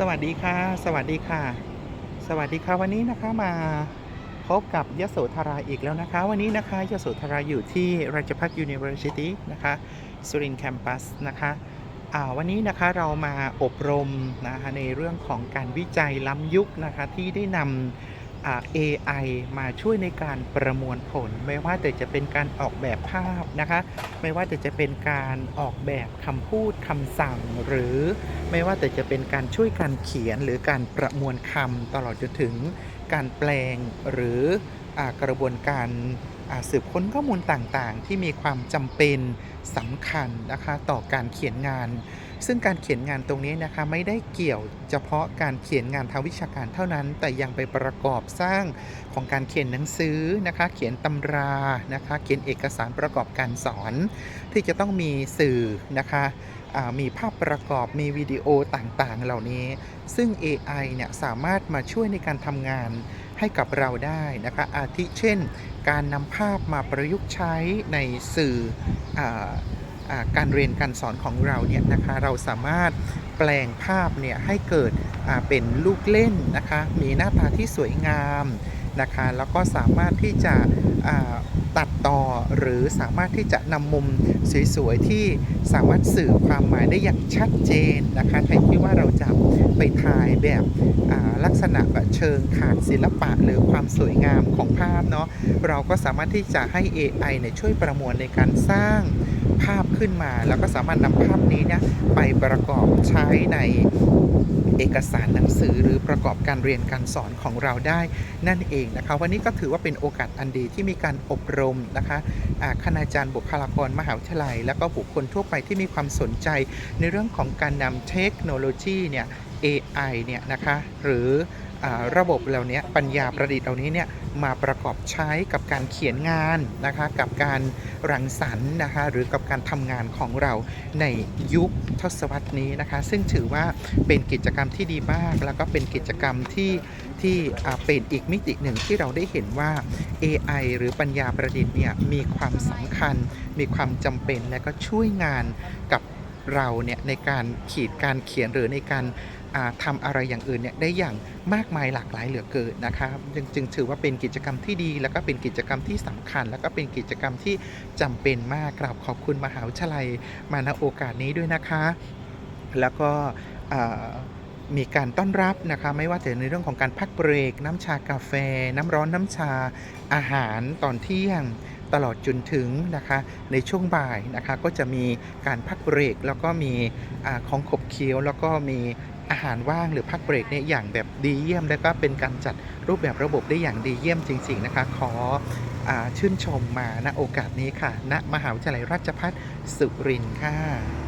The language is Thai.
สวัสดีค่ะ สวัสดีค่ะ สวัสดีค่ะวันนี้นะคะมาพบกับยโสธราอีกแล้วนะคะ วันนี้นะคะยโสธราอยู่ที่ราชภัฏ University นะคะสุรินทร์แคมปัสนะคะอ่าวันนี้นะคะเรามาอบรมนะคะในเรื่องของการวิจัยล้ำยุคนะคะที่ได้นำ AI มาช่วยในการประมวลผล ไม่ว่าแต่จะเป็นการออกแบบภาพนะคะ ไม่ว่าแต่จะเป็นการออกแบบคำพูดคำสั่ง หรือไม่ว่าแต่จะเป็นการช่วยการเขียนหรือการประมวลคำตลอดจนถึงการแปลงหรืออกระบวนการสืบค้นข้อมูลต่างๆ ที่มีความจำเป็นสำคัญนะคะ ต่อการเขียนงาน ซึ่งการเขียนงานตรงนี้นะคะไม่ได้เกี่ยวเฉพาะการเขียนงานทางวิชาการเท่านั้น แต่ยังไปประกอบสร้างของการเขียนหนังสือนะคะเขียนตำรานะคะเขียนเอกสารประกอบการสอน ที่จะต้องมีสื่อนะคะมีภาพประกอบมีวิดีโอต่างๆ เหล่านี้ ซึ่ง AI เนี่ยสามารถมาช่วยในการทำงานให้กับเราได้นะคะ อาทิเช่น การนำภาพมาประยุกต์ใช้ในสื่ออ การเรียนการสอนของเราเนี่ยนะคะเราสามารถแปลงภาพเนี่ยให้เกิดเป็นลูกเล่นนะคะมีหน้าตาที่สวยงามนะคะแล้วก็สามารถที่จะตัดต่อหรือสามารถที่จะนำมุมสวยๆที่สามารถสื่อความหมายได้อย่างชัดเจนนะคะแทนที่ว่าเราจะไปถ่ายแบบลักษณะแบบเชิงขาดศิลปะหรือความสวยงามของภาพเนาะเราก็สามารถที่จะให้ AI เนี่ยช่วยประมวลในการสร้าง ภาพขึ้นมา แล้วก็สามารถนำภาพนี้เนี่ยไปประกอบใช้ในเอกสารหนังสือหรือประกอบการเรียนการสอนของเราได้นั่นเองนะคะ วันนี้ก็ถือว่าเป็นโอกาสอันดีที่มีการอบรมนะคะคณาจารย์บุคลากรมหาวิทยาลัย และก็บุคคลทั่วไปที่มีความสนใจ ในเรื่องของการนำเทคโนโลยีเนี่ย AI เนี่ยนะคะหรือ ระบบเหล่านี้ปัญญาประดิษฐ์เหล่านี้เนี่ยมาประกอบใช้กับการเขียนงานนะคะกับการรังสรรค์นะคะหรือกับการทำงานของเราในยุคทศวรรษนี้นะคะ ซึ่งถือว่าเป็นกิจกรรมที่ดีมาก แล้วก็เป็นกิจกรรมที่ที่เป็นอีกมิติหนึ่งที่เราได้เห็นว่า AI หรือปัญญาประดิษฐ์เนี่ยมีความสำคัญ มีความจำเป็นและก็ช่วยงานกับเราเนี่ยในการขีดการเขียนหรือในการ อ่าทำอะไรอย่างอื่นเนี่ยได้อย่างมากมายหลากหลายเหลือเกินนะคะจึงจึงถือว่าเป็นกิจกรรมที่ดี แล้วก็เป็นกิจกรรมที่สำคัญ แล้วก็เป็นกิจกรรมที่จำเป็นมากกราบขอบคุณมหาวิทยาลัยมาณโอกาสนี้ด้วยนะคะ แล้วก็มีการต้อนรับนะคะไม่ว่าจะในเรื่องของการพักเบรก น้ำชากาแฟ น้ำร้อนน้ำชาอาหารตอนเที่ยงตลอดจนถึงนะคะในช่วงบ่ายนะคะก็จะมีการพักเบรก แล้วก็มีอของขบเคี้ยวแล้วก็มี อาหารว่างหรือพักเบรกเนี่ยอย่างแบบดีเยี่ยม และก็เป็นการจัดรูปแบบระบบได้อย่างดีเยี่ยมจริง ๆ นะคะ ขออชื่นชมมาณโอกาสนี้ค่ะ ณ มหาวิทยาลัยราชภัฏสุรินทร์ค่ะ